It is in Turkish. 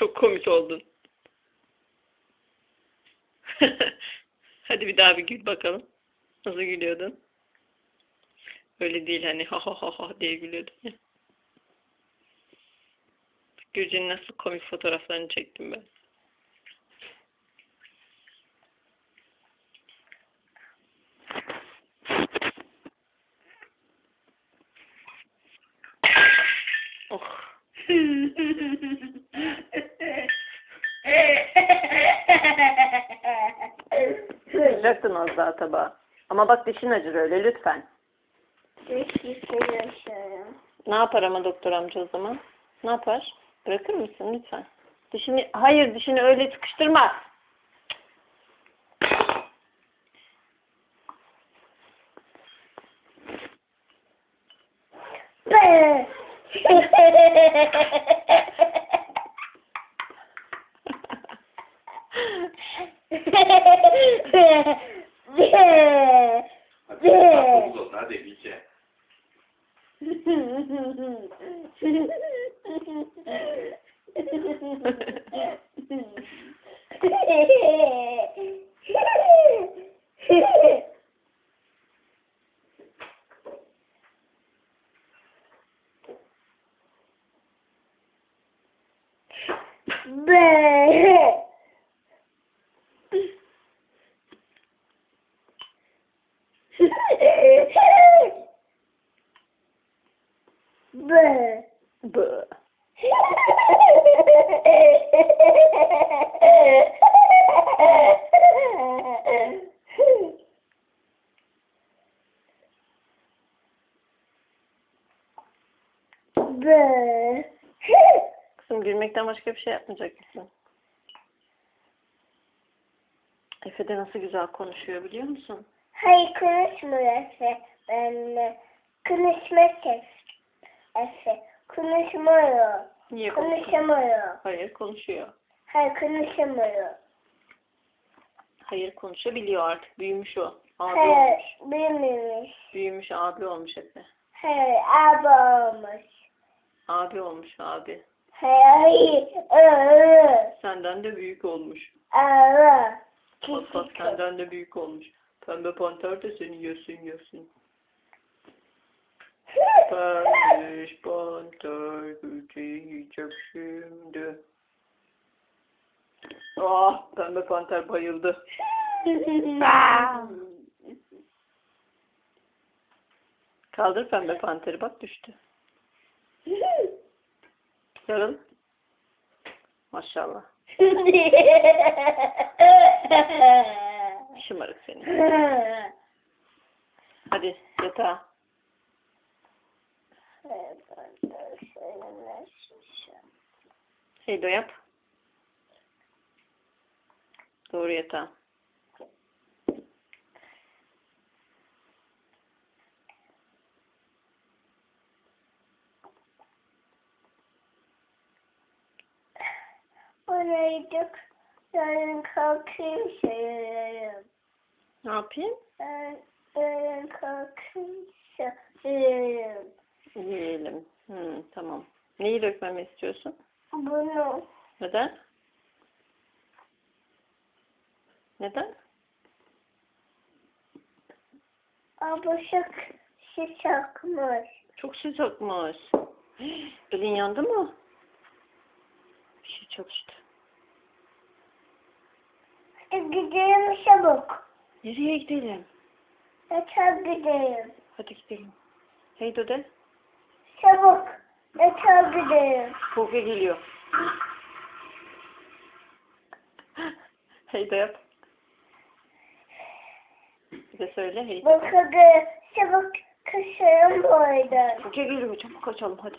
Çok komik oldun. Hadi bir daha bir gül bakalım. Nasıl gülüyordun? Öyle değil hani ha ha ha ha diye gülüyordun ya. Gülce'nin nasıl komik fotoğraflarını çektim ben. Oh. daha tabağa. Ama bak dişin acır öyle lütfen. Ne yapar ama doktor amca o zaman? Ne yapar? Bırakır mısın lütfen? Dişini, hayır dişini öyle sıkıştırma. Hadi Gdzie? Gdzie? Na debicie. Bleh. Kızım gülmekten başka bir şey yapmayacak mısın? Efe de nasıl güzel konuşuyor biliyor musun? Hayır konuşmuyor Efe. Ben konuşmak Efe. Konuşmuyor. Niye konuşuyor? Konuşamıyor. Hayır konuşuyor. Hayır konuşamıyor. Hayır konuşabiliyor artık. Büyümüş o. Abi Hayır olmuş. bilmemiş. Büyümüş abi olmuş Efe. Hayır abi olmuş. Abi olmuş abi. Hayır. Senden de büyük olmuş. Bak senden de büyük olmuş. Pembe panter de seni yesin yesin. Pembiş panter gücü yiyecek şimdi. Ah pembe panter bayıldı. Kaldır pembe panteri bak düştü. Sarıl. Maşallah. Şımarık seni. Hadi yatağa. Heydo yap. Doğru yatağa. Orayı dök. Yarın kalkayım sayarım. Ne yapayım? Yarın kalkayım sayarım. Yiyelim. Hmm, tamam. Neyi dökmemi istiyorsun? Bunu Neden? Neden? abuşak sıcakmış. Çok sıcakmış. Elin yandı mı? Bir şey çalıştı. Gidelim çabuk. Nereye gidelim? Yatağa gidelim. Hadi gidelim. Heydo de. Çabuk. Yatağa gidelim. Koku geliyor. Heydo yap. Bir de söyle hey. Bakın çabuk kaçalım bu evden. Koku geliyor çabuk kaçalım hadi.